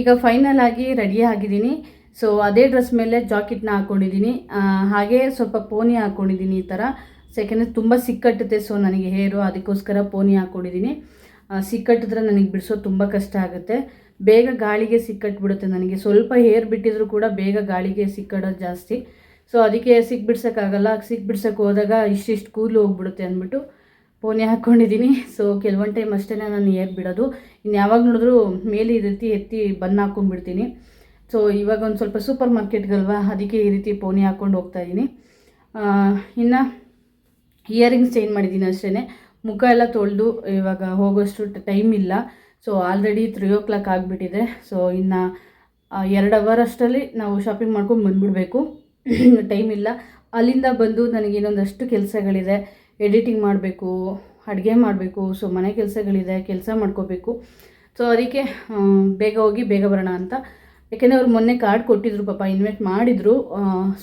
ಈಗ ಫೈನಲ್ ಆಗಿ ರೆಡಿ ಆಗಿದ್ದೀನಿ. ಸೊ ಅದೇ ಡ್ರೆಸ್ ಮೇಲೆ ಜಾಕೆಟ್ನ ಹಾಕ್ಕೊಂಡಿದ್ದೀನಿ ಹಾಗೆ ಸ್ವಲ್ಪ ಪೋನಿ ಹಾಕ್ಕೊಂಡಿದ್ದೀನಿ ಈ ಥರ ಯಾಕೆಂದರೆ ತುಂಬ ಸಿಕ್ಕಟ್ಟುತ್ತೆ ಸೊ ನನಗೆ ಹೇರು ಅದಕ್ಕೋಸ್ಕರ ಪೋನಿ ಹಾಕ್ಕೊಂಡಿದ್ದೀನಿ ಸಿಕ್ಕಟ್ಟಿದ್ರೆ ನನಗೆ ಬಿಡಿಸೋದು ತುಂಬ ಕಷ್ಟ ಆಗುತ್ತೆ. ಬೇಗ ಗಾಳಿಗೆ ಸಿಕ್ಕಟ್ಬಿಡುತ್ತೆ ನನಗೆ. ಸ್ವಲ್ಪ ಹೇರ್ ಬಿಟ್ಟಿದ್ರು ಕೂಡ ಬೇಗ ಗಾಳಿಗೆ ಸಿಕ್ಕಡೋದು ಜಾಸ್ತಿ. ಸೊ ಅದಕ್ಕೆ ಸಿಕ್ಕ ಬಿಡ್ಸೋಕ್ಕಾಗಲ್ಲ ಸಿಕ್ ಬಿಡ್ಸೋಕೆ ಹೋದಾಗ ಇಷ್ಟಿಷ್ಟು ಕೂದಲು ಹೋಗ್ಬಿಡುತ್ತೆ ಅಂದ್ಬಿಟ್ಟು ಪೋನಿ ಹಾಕ್ಕೊಂಡಿದ್ದೀನಿ ಸೊ ಕೆಲವೊಂದು ಟೈಮ್ ಅಷ್ಟೇ ನಾನು ಏರ್ ಬಿಡೋದು. ಇನ್ನು ಯಾವಾಗ ನೋಡಿದ್ರು ಮೇಲೆ ಈ ರೀತಿ ಎತ್ತಿ ಬನ್ನ ಹಾಕ್ಕೊಂಡ್ಬಿಡ್ತೀನಿ ಸೊ ಇವಾಗ ಒಂದು ಸ್ವಲ್ಪ ಸೂಪರ್ ಮಾರ್ಕೆಟ್ಗಲ್ವಾ ಅದಕ್ಕೆ ಈ ರೀತಿ ಪೋನಿ ಹಾಕ್ಕೊಂಡು ಹೋಗ್ತಾ ಇದ್ದೀನಿ ಇನ್ನು ಇಯರಿಂಗ್ಸ್ ಚೇಂಜ್ ಮಾಡಿದ್ದೀನಿ ಅಷ್ಟೇ ಮುಖ ಎಲ್ಲ ತೊಳೆದು ಇವಾಗ ಹೋಗೋಷ್ಟು ಟೈಮ್ ಇಲ್ಲ. So already three o'clock ಆಗಿಬಿಟ್ಟಿದೆ. ಸೊ ಇನ್ನು ಎರಡು ಅವರ್ ಅಷ್ಟರಲ್ಲಿ ನಾವು ಶಾಪಿಂಗ್ ಮಾಡ್ಕೊಂಡು ಬಂದುಬಿಡಬೇಕು. ಟೈಮ್ ಇಲ್ಲ. ಅಲ್ಲಿಂದ ಬಂದು ನನಗೆ ಇನ್ನೊಂದಷ್ಟು ಕೆಲಸಗಳಿದೆ. ಎಡಿಟಿಂಗ್ ಮಾಡಬೇಕು, ಅಡುಗೆ ಮಾಡಬೇಕು, ಸೊ ಮನೆ ಕೆಲಸಗಳಿದೆ, ಕೆಲಸ ಮಾಡ್ಕೋಬೇಕು. ಸೊ ಅದಕ್ಕೆ ಬೇಗ ಹೋಗಿ ಬೇಗ ಬರೋಣ ಅಂತ. ಯಾಕೆಂದರೆ ಅವ್ರು ಮೊನ್ನೆ ಕಾರ್ಡ್ ಕೊಟ್ಟಿದ್ರು ಪಾಪ ಇನ್ವೆಸ್ಟ್ ಮಾಡಿದರು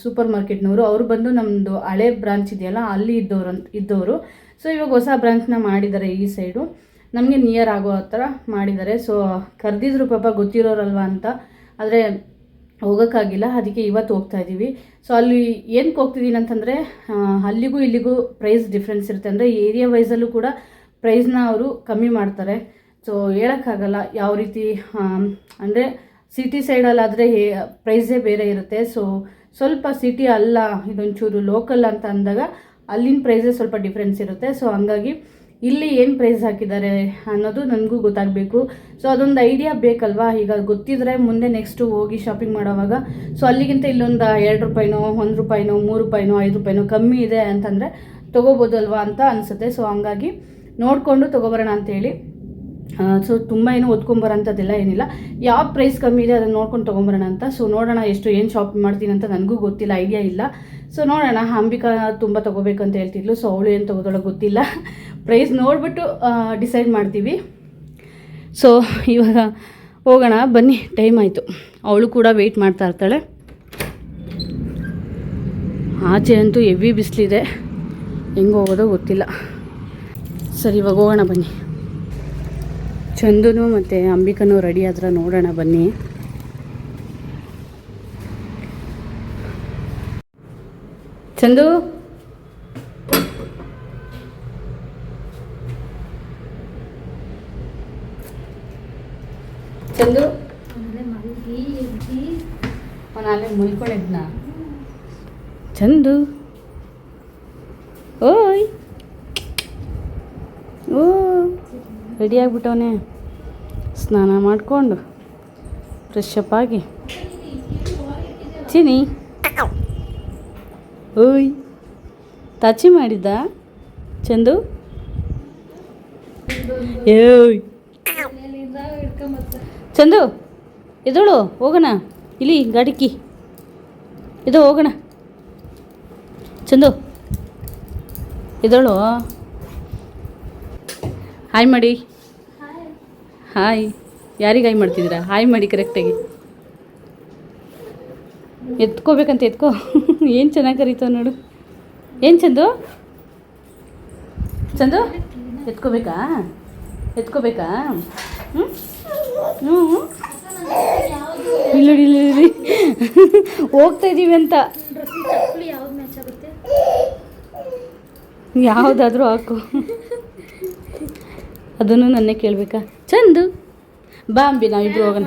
ಸೂಪರ್ ಮಾರ್ಕೆಟ್ನವರು ಅವರು ಬಂದು ನಮ್ಮದು ಹಳೆ ಬ್ರಾಂಚ್ ಇದೆಯಲ್ಲ, ಅಲ್ಲಿ ಇದ್ದವರು ಅಂತ, ಇದ್ದವರು. ಸೊ ಇವಾಗ ಹೊಸ ಬ್ರಾಂಚ್ನ ಮಾಡಿದ್ದಾರೆ ಈ ಸೈಡು ನಮಗೆ ನಿಯರ್ ಆಗೋ ಥರ ಮಾಡಿದ್ದಾರೆ. ಸೊ ಕರೆದಿದ್ರು ಪಾಪ, ಗೊತ್ತಿರೋರಲ್ವ ಅಂತ. ಆದರೆ ಹೋಗೋಕ್ಕಾಗಿಲ್ಲ, ಅದಕ್ಕೆ ಇವತ್ತು ಹೋಗ್ತಾ ಇದ್ದೀವಿ ಸೊ ಅಲ್ಲಿ ಏನಕ್ಕೆ ಹೋಗ್ತಿದ್ದೀನಿ ಅಂತಂದರೆ ಅಲ್ಲಿಗೂ ಇಲ್ಲಿಗೂ ಪ್ರೈಸ್ ಡಿಫ್ರೆನ್ಸ್ ಇರುತ್ತೆ. ಅಂದರೆ ಏರಿಯಾ ವೈಸಲ್ಲೂ ಕೂಡ ಪ್ರೈಸ್ನ ಅವರು ಕಮ್ಮಿ ಮಾಡ್ತಾರೆ. ಸೊ ಹೇಳೋಕ್ಕಾಗಲ್ಲ ಯಾವ ರೀತಿ ಅಂದರೆ ಸಿಟಿ ಸೈಡಲ್ಲಾದರೆ ಹೇ ಪ್ರೈಸೇ ಬೇರೆ ಇರುತ್ತೆ. ಸೊ ಸ್ವಲ್ಪ ಸಿಟಿ ಅಲ್ಲ, ಇದೊಂಚೂರು ಲೋಕಲ್ ಅಂತ ಅಂದಾಗ ಅಲ್ಲಿನ ಪ್ರೈಸೇ ಸ್ವಲ್ಪ ಡಿಫ್ರೆನ್ಸ್ ಇರುತ್ತೆ. ಸೊ ಹಂಗಾಗಿ ಇಲ್ಲಿ ಏನು ಪ್ರೈಸ್ ಹಾಕಿದ್ದಾರೆ ಅನ್ನೋದು ನನಗೂ ಗೊತ್ತಾಗಬೇಕು. ಸೊ ಅದೊಂದು ಐಡಿಯಾ ಬೇಕಲ್ವಾ? ಈಗ ಗೊತ್ತಿದ್ರೆ ಮುಂದೆ ನೆಕ್ಸ್ಟು ಹೋಗಿ ಶಾಪಿಂಗ್ ಮಾಡೋವಾಗ. ಸೊ ಅಲ್ಲಿಗಿಂತ ಇಲ್ಲೊಂದು ಎರಡು ರೂಪಾಯಿನೋ, ಒಂದು ರೂಪಾಯಿನೋ, ಮೂರು ರೂಪಾಯಿನೋ, ಐದು ರೂಪಾಯಿನೋ ಕಮ್ಮಿ ಇದೆ ಅಂತಂದರೆ ತೊಗೋಬೋದಲ್ವಾ ಅಂತ ಅನಿಸುತ್ತೆ. ಸೊ ಹಂಗಾಗಿ ನೋಡಿಕೊಂಡು ತೊಗೊಬರೋಣ ಅಂತೇಳಿ. ಸೊ ತುಂಬ ಏನು ಓದ್ಕೊಂಬರೋಂಥದ್ದೆಲ್ಲ ಏನಿಲ್ಲ. ಯಾವ ಪ್ರೈಸ್ ಕಮ್ಮಿ ಇದೆ ಅದನ್ನು ನೋಡ್ಕೊಂಡು ತೊಗೊಂಬರೋಣ ಅಂತ. ಸೊ ನೋಡೋಣ ಎಷ್ಟು ಏನು ಶಾಪಿಂಗ್ ಮಾಡ್ತೀನಿ ಅಂತ ನನಗೂ ಗೊತ್ತಿಲ್ಲ ಐಡಿಯಾ ಇಲ್ಲ. ಸೊ ನೋಡೋಣ, ಅಂಬಿಕಾ ತುಂಬ ತೊಗೋಬೇಕಂತ ಹೇಳ್ತಿದ್ಲು. ಸೊ ಅವಳು ಏನು ತೊಗೋತಾಳೋ ಗೊತ್ತಿಲ್ಲ. ಪ್ರೈಸ್ ನೋಡಿಬಿಟ್ಟು ಡಿಸೈಡ್ ಮಾಡ್ತೀವಿ. ಸೊ ಇವಾಗ ಹೋಗೋಣ. ಬನ್ನಿ ಟೈಮ್ ಆಯಿತು. ಅವಳು ಕೂಡ ವೆಯ್ಟ್ ಮಾಡ್ತಾ ಇರ್ತಾಳೆ. ಆಚೆ ಅಂತೂ ಎವಿ ಬಿಸಿಲಿದೆ. ಹೆಂಗೆ ಹೋಗೋದೋ ಗೊತ್ತಿಲ್ಲ. ಸರಿ, ಇವಾಗ ಹೋಗೋಣ ಬನ್ನಿ. ಚಂದನೂ ಮತ್ತು ಅಂಬಿಕನೂ ರೆಡಿ ಆದ್ರೆ ನೋಡೋಣ ಬನ್ನಿ. ಚಂದು? ಚಂದು? ನಾಳೆ ಮುಯ್ಕೊಂಡಿದ್ನ ಚಂದು? ಓಯ್. ಓ ರೆಡಿ ಆಗಿಬಿಟ್ಟವನೆ. ಸ್ನಾನ ಮಾಡಿಕೊಂಡು ಫ್ರೆಶ್ ಅಪ್ ಆಗಿ. ಚಿನಿ. ಓಯ್. ತಾಚಿ ಮಾಡಿದ್ದ ಚಂದು? ಏಯ್. ಚಂದು ಎದೋಳು ಹೋಗೋಣ. ಇಲ್ಲಿ ಗಾಡಿಕ್ಕಿ ಇದು ಹೋಗೋಣ. ಚಂದು ಎದೋಳು ಹಾಯ್ ಮಾಡಿ. ಹಾಯ್ ಯಾರಿಗೆ ಹಾಯ್ ಮಾಡ್ತಿದ್ದೀರಾ? ಹಾಯ್ ಮಾಡಿ ಕರೆಕ್ಟಾಗಿ ಎತ್ಕೋಬೇಕಂತ ಎತ್ಕೋ. ಏನು ಚೆನ್ನಾಗಿ ಕರೀತಾವ ನೋಡು. ಏನು ಚಂದು? ಚಂದು? ಎತ್ಕೋಬೇಕಾ? ಎತ್ಕೋಬೇಕಾ? ಹ್ಞೂ ಹ್ಞೂ ಇಲ್ಲ ಇಲ್ಲ ಹೋಗ್ತಾ ಇದ್ದೀವಿ ಅಂತ. ಯಾವುದಾದ್ರೂ ಹಾಕು. ಅದನ್ನು ನನ್ನೇ ಕೇಳಬೇಕಾ? ಚಂದು. ಬಾ ಅಂಬಿ, ನಾವಿಬ್ರು ಹೋಗೋಣ.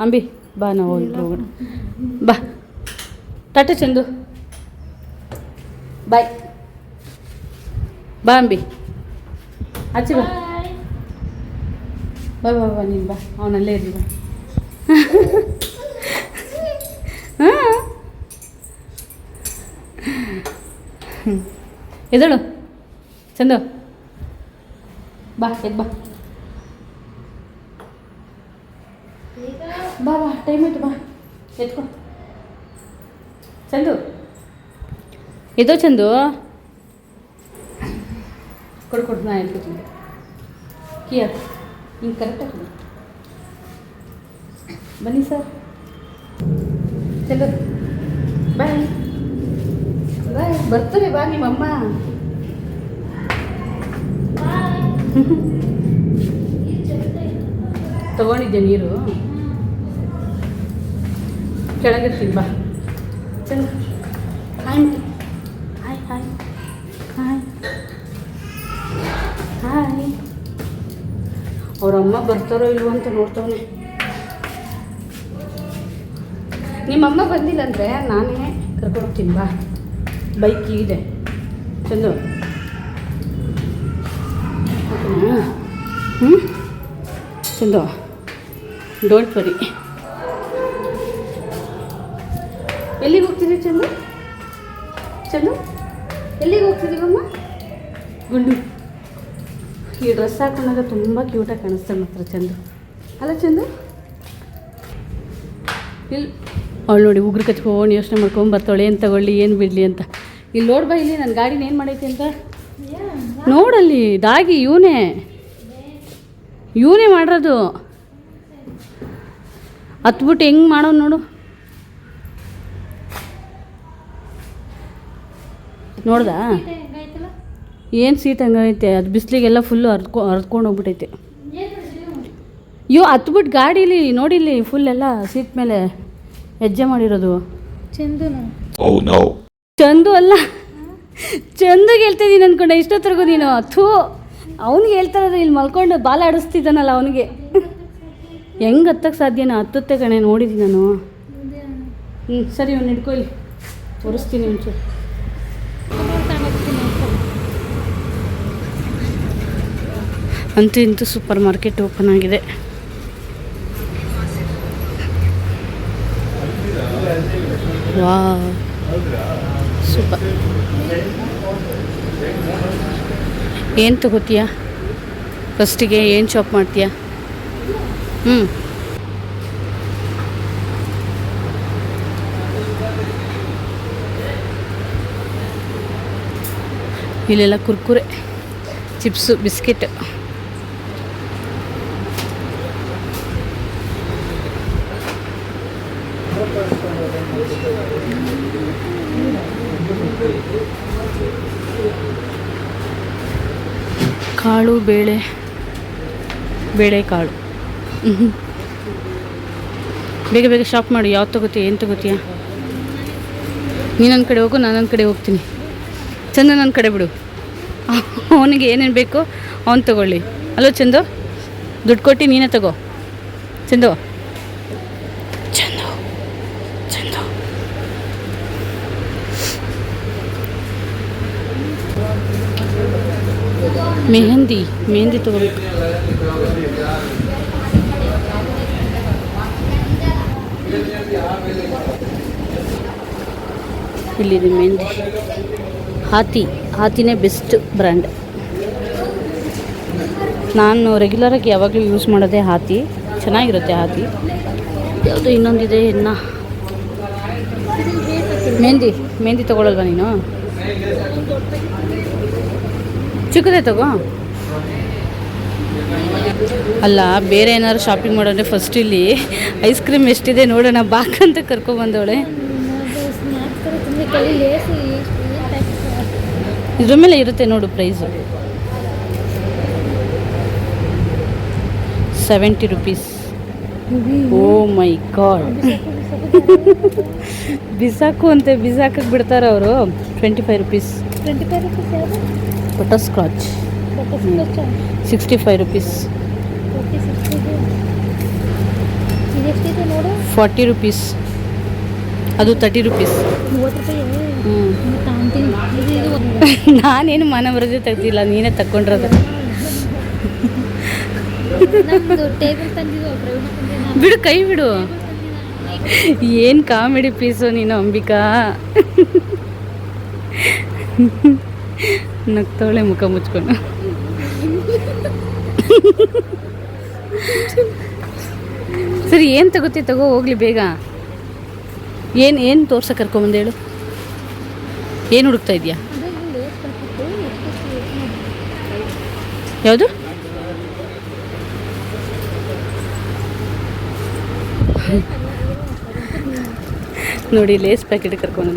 ಅಂಬಿ, ಬಾ ನಾವು ಇಬ್ರು ಹೋಗೋಣ. ಬಾ. ಟಾಟಾ ಚಂದು ಬಾಯ್ ಬಾ ಅಂಬಿ. ಆಚೆ ಬಾ. ಬಾ ಬಾ ಬಾ, ನೀನು ಬಾ. ಅವನಲ್ಲೇ ಇರಲಿ ಬಾ. ಹಾಂ. ಎದಳು ಚಂದು ಬಾ ಎದ್ ಬಾ. ಬಾ ಬಾ ಟೈಮ್ ಆಯ್ತು, ಬಾ. ಎತ್ಕೊ. ಚಂದು. ಎದೋ ಚಂದು? ಕೊಡು ಕೊಡು ನಾ ಎತ್ಕೊತೀನಿ ಕಿಯ ಹಿಂಗೆ ಕರೆಕ್ಟಾಗಿ ಬನ್ನಿ ಸರ್. ಚಂದು. ಬಾಯ್. ಬಾಯ್ ಬರ್ತೀವಿ ಬಾ ನಿಮ್ಮಮ್ಮ. ತಗೊಂಡಿದ್ದೆ ನೀರು? ಕೆಳಗಿರ್ತೀನಿ ಬಾ. ಚಂದ hi hi hi hi hi ಅವ್ರ ಅಮ್ಮ ಬರ್ತಾರೋ ಇಲ್ವೋ ಅಂತ ನೋಡ್ತವನೆ. ನಿಮ್ಮಮ್ಮ ಬಂದಿಲ್ಲ ಅಂದರೆ ನಾನೇ ಕರ್ಕೊಂಡು ಹೋಗ್ತೀನಿ ಬಾ. ಬೈಕ್ ಇದೆ. ಚಂದು. ಹ್ಞೂ ಚಂದು. ಡೋಂಟ್ ವರಿ ಎಲ್ಲಿಗೆ ಹೋಗ್ತಿದ್ರಿ ಚಂದು? ಚಂದು? ಎಲ್ಲಿಗೆ ಹೋಗ್ತಿದ್ದೀವಮ್ಮ ಗುಂಡು. ಈ ಡ್ರೆಸ್ ಹಾಕೊಂಡಾಗ ತುಂಬ ಕ್ಯೂಟಾಗಿ ಕಾಣಿಸ್ತಾ ಮಾತ್ರ ಚಂದು. ಅಲ್ಲ ಚಂದು? ಇಲ್ಲಿ ಅವಳು ನೋಡಿ ಉಗ್ರ ಕಚ್ಕೊಂಡು ಯೋಚನೆ ಮಾಡ್ಕೊಂಡು ಬರ್ತಾಳೆ ಏನು ತಗೊಳ್ಳಿ, ಏನು ಬಿಡಲಿ ಅಂತ. ಇಲ್ಲಿ ನೋಡ್ಬಾ ಇಲ್ಲಿ ನನ್ನ ಗಾಡಿನ ಏನು ಮಾಡೈತಿ ಅಂತ. ನೋಡಲ್ಲಿ, ದಾಗಿ, ಇವನೇ. ಇವನೇ ಮಾಡಿರೋದು. ಹತ್ಬಿಟ್ಟು ಹೆಂಗೆ ಮಾಡೋನು ನೋಡು. ನೋಡ್ದಾ? ಏನು ಸೀಟ್ ಹಂಗೈತೆ? ಅದು ಬಿಸಿಲಿಗೆಲ್ಲ ಫುಲ್ಲು ಹರ್ದ್ಕೊ ಹರ್ದ್ಕೊಂಡು ಹೋಗ್ಬಿಟ್ಟೈತೆ ಅಯ್ಯೋ ಹತ್ಬಿಟ್ಟು ಗಾಡೀಲಿ ನೋಡಿಲಿ ಫುಲ್ ಎಲ್ಲ ಸೀಟ್ ಮೇಲೆ ಹೆಜ್ಜೆ ಮಾಡಿರೋದು. ಚಂದುನು? Oh. ಚಂದು ಅಲ್ಲ. ಚಂದು ಹೇಳ್ತಿದ್ದೀನಿ ಅನ್ಕೊಂಡೆ ಇಷ್ಟೊತ್ತರೆಗೂ ನೀನು. ಥೂ ಅವ್ನಿಗೆ ಹೇಳ್ತಾ ಇರೋದು ಇಲ್ಲಿ ಮಲ್ಕೊಂಡು ಬಾಲ ಆಡಿಸ್ತಿದ್ದಾನಲ್ಲ ಅವನಿಗೆ. ಹೆಂಗೆ ಹತ್ತಕ್ಕೆ ಸಾಧ್ಯನಾ? ಹತ್ತುತ್ತೆ ಕಣೆ ನೋಡಿದ್ದೀನಿ ನಾನು. ಹ್ಞೂ ಸರಿ ಅವ್ನು ಹಿಡ್ಕೊ ಇಲ್ಲಿ ತೋರಿಸ್ತೀನಿ ಒಂಚೂರು. ಅಂತೂ ಇಂತೂ ಸೂಪರ್ ಮಾರ್ಕೆಟ್ ಓಪನ್ ಆಗಿದೆ. ವಾ ಸೂಪರ್. ಏನು ತಗೋತೀಯ? ಫಸ್ಟಿಗೆ ಏನು ಶಾಪ್ ಮಾಡ್ತೀಯ? ಹ್ಞೂ ಇಲ್ಲೆಲ್ಲ ಕುರ್ಕುರೆ, ಚಿಪ್ಸು, ಬಿಸ್ಕೆಟ್. ಕಾಳು ಬೇಳೆ, ಬೇಳೆಕಾಳು. ಹ್ಞೂ ಬೇಗ ಬೇಗ ಶಾಪ್ ಮಾಡು, ಯಾವ್ದು ತಗೋತೀಯ, ಏನು ತಗೋತೀಯ? ನೀನು ನನ್ನ ಕಡೆ ಹೋಗು ನಾನು ನನ್ನ ಕಡೆ ಹೋಗ್ತೀನಿ. ಚಂದ ನನ್ನ ಕಡೆ ಬಿಡು. ಅವನಿಗೆ ಏನೇನು ಬೇಕೋ ಅವ್ನು ತಗೊಳ್ಳಿ. ಅಲೋ ಚಂದು? ದುಡ್ಡು ಕೊಟ್ಟು ನೀನೇ ತಗೋ. ಚಂದು? ಮೆಹಂದಿ ಮೆಹಂದಿ ತಗೋಬೇಕು. ಇಲ್ಲಿದೆ ಮೆಹಂದಿ. ಹಾತಿ, ಹಾತಿನೇ ಬೆಸ್ಟ್ ಬ್ರ್ಯಾಂಡ್. ನಾನು ರೆಗ್ಯುಲರಾಗಿ ಯಾವಾಗಲೂ ಯೂಸ್ ಮಾಡೋದೇ ಹಾತಿ. ಚೆನ್ನಾಗಿರುತ್ತೆ ಹಾತಿ. ಯಾವುದು ಇನ್ನೊಂದಿದೆ ಇನ್ನ ಮೆಹಂದಿ ಮೆಹಂದಿ ತೊಗೊಳಲ್ವಾ ನೀನು? ಚಿಕ್ಕದೇ ತಗೋ? ಅಲ್ಲ ಬೇರೆ ಏನಾದ್ರು ಶಾಪಿಂಗ್ ಮಾಡೋಣ ಫಸ್ಟ್ ಇಲ್ಲಿ ಐಸ್ ಕ್ರೀಮ್ ಎಷ್ಟಿದೆ ನೋಡೋಣ ಬಾಕಂತ ಕರ್ಕೊಬಂದವಳೆ ಸ್ನ್ಯಾಕ್ಸ್ ಥರ ತುಂಬ ಇದ್ರ ಮೇಲೆ ಇರುತ್ತೆ ನೋಡು price seventy rupees oh my god ಬಿಸಾಕು ಅಂತೆ ಬಿಸಾಕಕ್ಕೆ ಬಿಡ್ತಾರೆ ಅವರು. Twenty five rupees twenty five rupees butterscotch sixty five rupees forty rupees ಅದು ತರ್ಟಿ ರುಪೀಸ್ ನಾನೇನು ಮನ ಬರೋದೇ ತೆಗ್ದಿಲ್ಲ ನೀನೇ ತಗೊಂಡ್ರದ ಬಿಡು ಕೈ ಬಿಡು. ಏನು ಕಾಮಿಡಿ ಪೀಸು ನೀನು ಅಂಬಿಕಾ? ನಗ್ತವಳೆ ಮುಖ ಮುಚ್ಕೊಂಡು. ಸರಿ, ಏನು ತಗೋತಿ? ತಗೋ, ಹೋಗ್ಲಿ ಬೇಗ. ಏನು ಏನು ತೋರ್ಸ ಕರ್ಕೊಂಬಂದು ಹೇಳು? ಏನು ಹುಡುಕ್ತಾ ಇದೆಯಾ? ಯಾವುದು? ನೋಡಿ ಲೇಸ್ ಪ್ಯಾಕೆಟ್ ಕರ್ಕೊಂಡು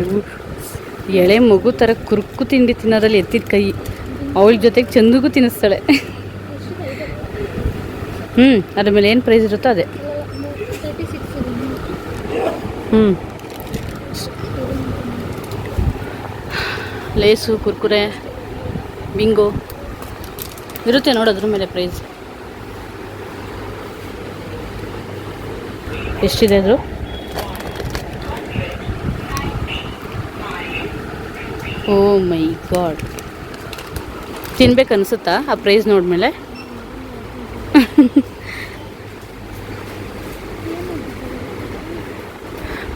ಎಳೆ ಮಗು ಥರ ಕುರುಕು ತಿಂಡಿ ತಿನ್ನೋದ್ರಲ್ಲಿ ಎತ್ತಿದ ಕೈ. ಅವಳ ಜೊತೆಗೆ ಚಂದಗೂ ತಿನ್ನಿಸ್ತಾಳೆ. ಹ್ಞೂ ಅದ್ರ ಮೇಲೆ ಏನು ಪ್ರೈಸ್ ಇರುತ್ತೋ ಅದೇ. ಹ್ಞೂ ಲೇಸು, ಕುರ್ಕುರೆ, ಬಿಂಗೋ ಇರುತ್ತೆ ನೋಡೋದ್ರ ಮೇಲೆ ಪ್ರೈಸ್ ಎಷ್ಟಿದೆ ಅದು ಓ ಮೈ ಗಾಡ್ ತಿನ್ಬೇಕು ಅನಿಸುತ್ತಾ ಆ ಪ್ರೈಸ್ ನೋಡ್ಮೇಲೆ?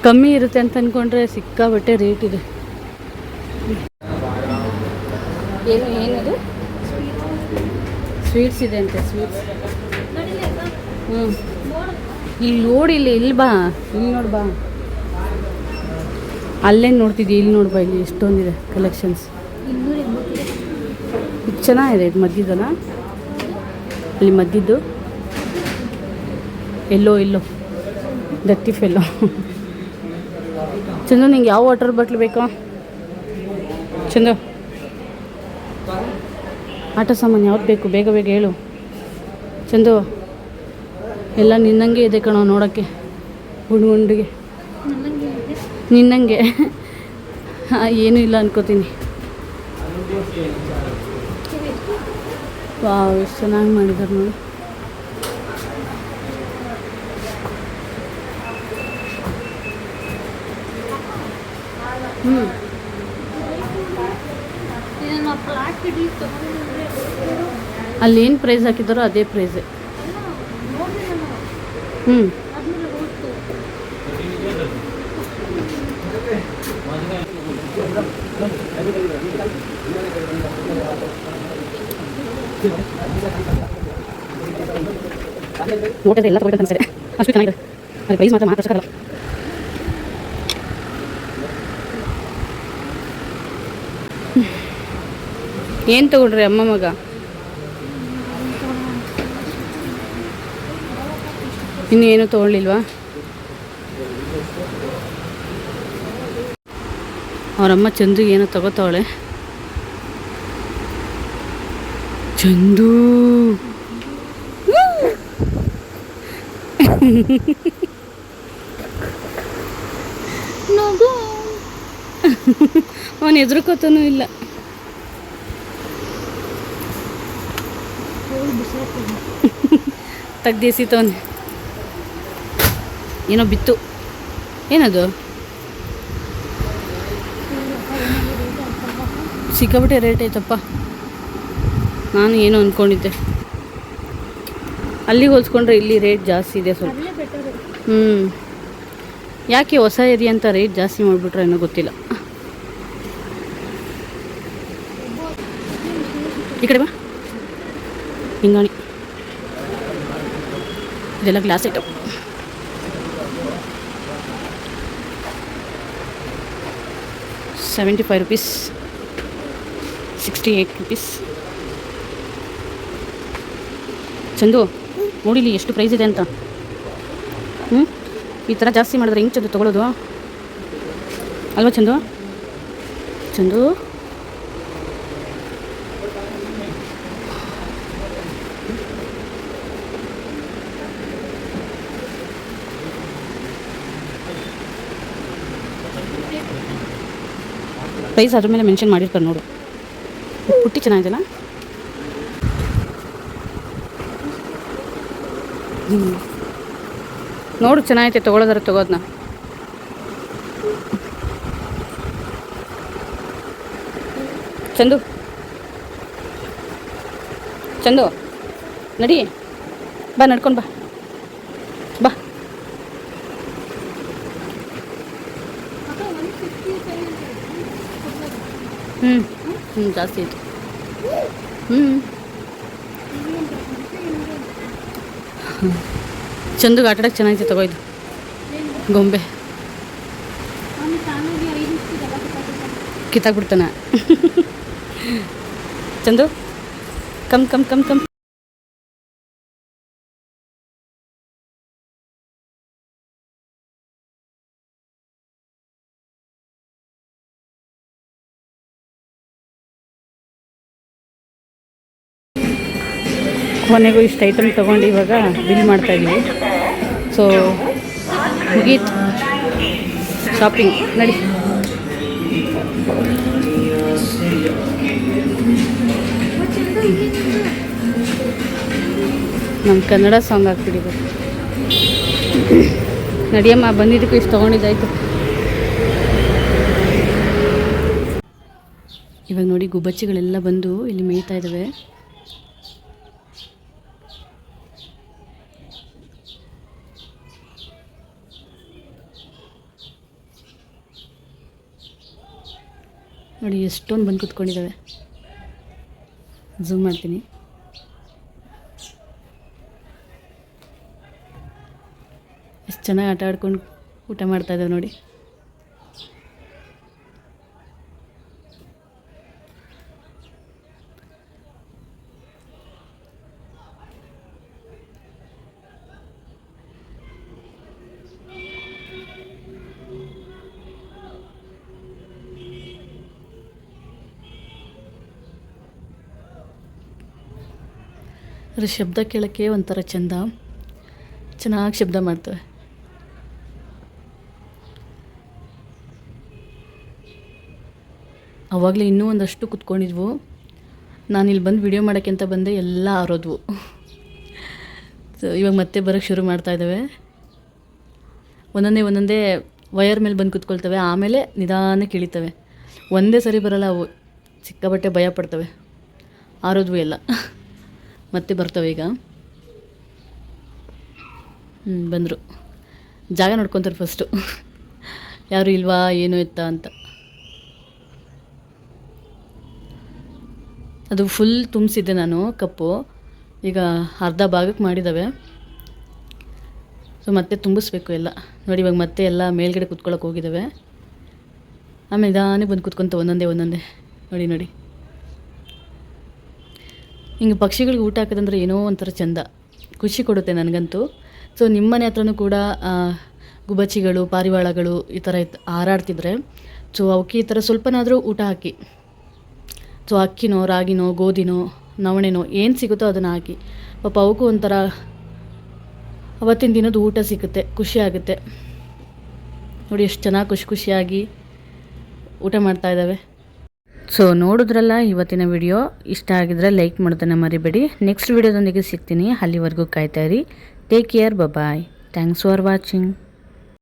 ಕಮ್ಮಿ ಇರುತ್ತೆ ಅಂತ ಅಂದ್ಕೊಂಡ್ರೆ ಸಿಕ್ಕಾಬಟ್ಟೆ ರೇಟ್ ಇದೆ. ಏನು, ಏನದು? ಸ್ವೀಟ್ಸ್ ಇದೆ ಅಂತೆ ಸ್ವೀಟ್ಸ್ ಹ್ಞೂ ಇಲ್ಲಿ ನೋಡಿ, ಇಲ್ಲಿ ಇಲ್ಲಿ ಬಾ. ಇಲ್ಲಿ ನೋಡಿ ಬಾ. ಅಲ್ಲೇನು ನೋಡ್ತಿದ್ದೆ ಇಲ್ಲಿ ನೋಡಿ ಬಾ ಇಲ್ಲಿ ಎಷ್ಟೊಂದಿದೆ ಕಲೆಕ್ಷನ್ಸ್ ಇದು ಚೆನ್ನಾಗಿದೆ, ಇದು ಮದ್ಯದನ ಇಲ್ಲಿ ಮದ್ದಿದ್ದು? ಎಲ್ಲೋ ಎಲ್ಲೋ. ದತ್ತಿಫ್ ಎಲ್ಲೋ. ಚಂದು, ನಿಂಗೆ ಯಾವ ವಾಟರ್ ಬಾಟ್ಲ್ ಬೇಕು? ಚಂದು. ಆಟ ಸಾಮಾನು ಯಾವ್ದು ಬೇಕು? ಬೇಗ ಬೇಗ ಹೇಳು. ಚಂದು, ಎಲ್ಲ ನಿನ್ನಂಗೆ ಇದೆ ಕಣೋ ನೋಡೋಕ್ಕೆ. ಗುಂಡು, ಗುಂಡಿಗೆ. ನನ್ನಂಗೆ. ಏನೂ ಇಲ್ಲ ಅನ್ಕೋತೀನಿ. ವಾವ್, ಎಷ್ಟು ಚೆನ್ನಾಗಿ ಮಾಡಿದ್ದಾರೆ ನೋಡಿ. ಹ್ಞೂ ಏನು ಪ್ರೈಸ್ ಹಾಕಿದ್ದಾರೋ ಅದೇ ಪ್ರೈಸೇ ಹ್ಞೂ ನೋಡಿದ್ರೆ ಎಲ್ಲ ತೊಗೊಳ್ಬೇಕು ಅನಿಸ್ತದೆ ಅಷ್ಟು ಚೆನ್ನಾಗಿದೆ. ಅದು ಪ್ರೈಸ್ ಮಾತ್ರ ಮಾತಾಡ್ಸೋಕ್ಕಲ್ಲ ಏನು ತಗೊಂಡ್ರಿ ಅಮ್ಮ ಮಗ? ಇನ್ನೇನು ತೊಗೊಳ್ಳಿಲ್ವಾ? ಅವರಮ್ಮ ಚಂದು ಏನೋ ತಗೋತಾವಳೆ. ಚಂದು. ನಗು. ಅವನು ಎದುರುಕೋತಾನೂ ಇಲ್ಲ. ಬಿಸಾಕ್ತೀನಿ ಏನೋ ಬಿತ್ತು. ಏನದು? ಸಿಕ್ಕಾಬಿಟ್ಟೆ ರೇಟ್ ಐತಪ್ಪ ನಾನು ಏನು ಅಂದ್ಕೊಂಡಿದ್ದೆ ಅಲ್ಲಿಗೆ ಹೋಲಿಸ್ಕೊಂಡ್ರೆ ಇಲ್ಲಿ ರೇಟ್ ಜಾಸ್ತಿ ಇದೆ ಸ್ವಲ್ಪ. ಹ್ಞೂ ಯಾಕೆ ಹೊಸ ಏರಿಯಾ ಅಂತ ರೇಟ್ ಜಾಸ್ತಿ ಮಾಡಿಬಿಟ್ರೆ ಏನೋ ಗೊತ್ತಿಲ್ಲ. ಈ ಕಡೆ ಬಾ. ಹಿಂಗಾಣಿ. ಇದೆಲ್ಲ glass item seventy five rupees sixty eight rupees Chandu, ನೋಡಿಲಿ ಎಷ್ಟು ಪ್ರೈಸ್ ಇದೆ ಅಂತ. ಹ್ಞೂ ಈ ಥರ ಜಾಸ್ತಿ ಮಾಡಿದ್ರೆ ಹೆಂಗೆ ಚಂದು ತೊಗೊಳೋದು? ಅಲ್ವಾ ಚಂದು? ಚಂದು? ಪ್ರೈಸ್ ಅದ್ರ ಮೇಲೆ ಮೆನ್ಷನ್ ಮಾಡಿರ್ತಾರೆ ನೋಡು. ಪುಟ್ಟಿ ಚೆನ್ನಾಗಿದೆಲ್ಲ ಹ್ಞೂ ನೋಡು, ಚೆನ್ನಾಗೈತೆ ತೊಗೊಳೋದಾರ ತೊಗೋದ್ನ ಚಂದು. ಚಂದು. ನಡಿ. ಬಾ, ನಡ್ಕೊಂಡು ಬಾ. ಬಾ. ಹ್ಞೂ ಹ್ಞೂ ಜಾಸ್ತಿ ಆಯಿತು. ಹ್ಞೂ ಚಂದಗೆ ಆಟಾಡಕ್ಕೆ ತಗೋ ತಗೋಯ್ದು ಗೊಂಬೆ. ಕಿತ್ತಾಕ್ಬಿಡ್ತಾನ. Chandu come come come come ಕೊನೆಗೂ ಇಷ್ಟು ಐಟಮ್ ತೊಗೊಂಡು ಇವಾಗ ಬಿಲ್ ಮಾಡ್ತಾ ಇದ್ದೀವಿ ಸೊ ಮುಗೀತು. ಶಾಪಿಂಗ್ ನಡಿ. ನಮ್ಮ ಕನ್ನಡ ಸಾಂಗ್ ಹಾಕ್ಬಿಟ್ಟಿದ್ರು ನಡಿಯಮ್ಮ, ಬಂದಿದ್ದಕ್ಕೆ ಇಷ್ಟು ತೊಗೊಂಡಿದ್ದಾಯ್ತು. ಇವಾಗ ನೋಡಿ, ಗುಬ್ಬಚ್ಚಿಗಳೆಲ್ಲ ಬಂದು ಇಲ್ಲಿ ಮೇಯ್ತಾ ಇದ್ದಾವೆ ನೋಡಿ ಎಷ್ಟೊಂದು ಬಂದು ಕುತ್ಕೊಂಡಿದ್ದಾವೆ ಝೂಮ್ ಮಾಡ್ತೀನಿ. ಎಷ್ಟು ಚೆನ್ನಾಗಿ ಆಟ ಆಡ್ಕೊಂಡು ಊಟ ಮಾಡ್ತಾ ಇದ್ದಾವೆ ನೋಡಿ. ಅದ್ರ ಶಬ್ದ ಕೇಳೋಕ್ಕೆ ಒಂಥರ ಚೆಂದ. ಚೆನ್ನಾಗಿ ಶಬ್ದ ಮಾಡ್ತವೆ. ಆವಾಗಲೇ ಇನ್ನೂ ಒಂದಷ್ಟು ಕುತ್ಕೊಂಡಿದ್ವು. ಇಲ್ಲಿ ಬಂದು ವಿಡಿಯೋ ಮಾಡೋಕ್ಕೆ ಅಂತ ಬಂದೆ, ಎಲ್ಲ ಆರೋದ್ವು. ಸೊ ಇವಾಗ ಮತ್ತೆ ಬರೋಕ್ಕೆ ಶುರು ಮಾಡ್ತಾ ಇದ್ದಾವೆ. ಒಂದೊಂದೇ ಒಂದೊಂದೇ ವಯರ್ ಮೇಲೆ ಬಂದು ಕುತ್ಕೊಳ್ತವೆ, ಆಮೇಲೆ ನಿಧಾನಕ್ಕೆ ಇಳಿತವೆ ಒಂದೇ ಸರಿ ಬರಲ್ಲ ಅವು ಸಿಕ್ಕಾಬಟ್ಟೆ ಭಯ ಪಡ್ತವೆ. ಆರೋದ್ವು ಎಲ್ಲ ಮತ್ತೆ ಬರ್ತವೆ ಈಗ. ಹ್ಞೂ ಬಂದರು. ಜಾಗ ನೋಡ್ಕೊತಾರೆ ಫಸ್ಟು ಯಾರು ಇಲ್ವಾ, ಏನು ಎತ್ತ ಅಂತ. ಅದು ಫುಲ್ ತುಂಬಿಸಿದ್ದೆ ನಾನು, ಕಪ್ಪು. ಈಗ ಅರ್ಧ ಭಾಗಕ್ಕೆ ಮಾಡಿದ್ದಾವೆ ಸೊ ಮತ್ತೆ ತುಂಬಿಸ್ಬೇಕು ಎಲ್ಲ. ನೋಡಿ, ಇವಾಗ ಮತ್ತೆ ಎಲ್ಲ ಮೇಲ್ಗಡೆ ಕುತ್ಕೊಳ್ಳೋಕೆ ಹೋಗಿದ್ದಾವೆ ಆಮೇಲೆ ನಿಧಾನೇ ಬಂದು ಕುತ್ಕೊತ ಒಂದೊಂದೇ ಒಂದೊಂದೇ. ನೋಡಿ ನೋಡಿ. ಹಿಂಗೆ ಪಕ್ಷಿಗಳಿಗೆ ಊಟ ಹಾಕೋದಂದ್ರೆ ಏನೋ ಒಂಥರ ಚಂದ. ಖುಷಿ ಕೊಡುತ್ತೆ ನನಗಂತೂ. ಸೊ ನಿಮ್ಮ ಮನೆ ಹತ್ರನೂ ಕೂಡ ಗುಬ್ಬಚ್ಚಿಗಳು ಪಾರಿವಾಳಗಳು ಈ ಥರ ಹಾರಾಡ್ತಿದ್ರೆ ಸೊ ಅವಕ್ಕೆ ಈ ಥರ ಸ್ವಲ್ಪನಾದರೂ ಊಟ ಹಾಕಿ. ಸೊ ಅಕ್ಕಿನೋ, ರಾಗಿನೋ, ಗೋಧಿನೋ, ನವಣೆನೋ ಏನು ಸಿಗುತ್ತೋ ಅದನ್ನು ಹಾಕಿ. ಪಾಪ ಅವಕ್ಕೂ ಒಂಥರ ಅವತ್ತಿನ ದಿನದ ಊಟ ಸಿಗುತ್ತೆ, ಖುಷಿ ಆಗುತ್ತೆ. ನೋಡಿ, ಎಷ್ಟು ಚೆನ್ನಾಗಿ ಖುಷಿ ಖುಷಿಯಾಗಿ ಊಟ ಮಾಡ್ತಾ ಇದ್ದಾವೆ ಸೊ ನೋಡಿದ್ರಲ್ಲ ಇವತ್ತಿನ ವಿಡಿಯೋ ಇಷ್ಟ ಆಗಿದ್ರೆ ಲೈಕ್ ಮಾಡೋದನ್ನು ಮರಿಬೇಡಿ. ನೆಕ್ಸ್ಟ್ ವಿಡಿಯೋದೊಂದಿಗೆ ಸಿಗ್ತೀನಿ. ಅಲ್ಲಿವರೆಗೂ ಕಾಯ್ತಾ ಇರಿ. Take care bye thanks for watching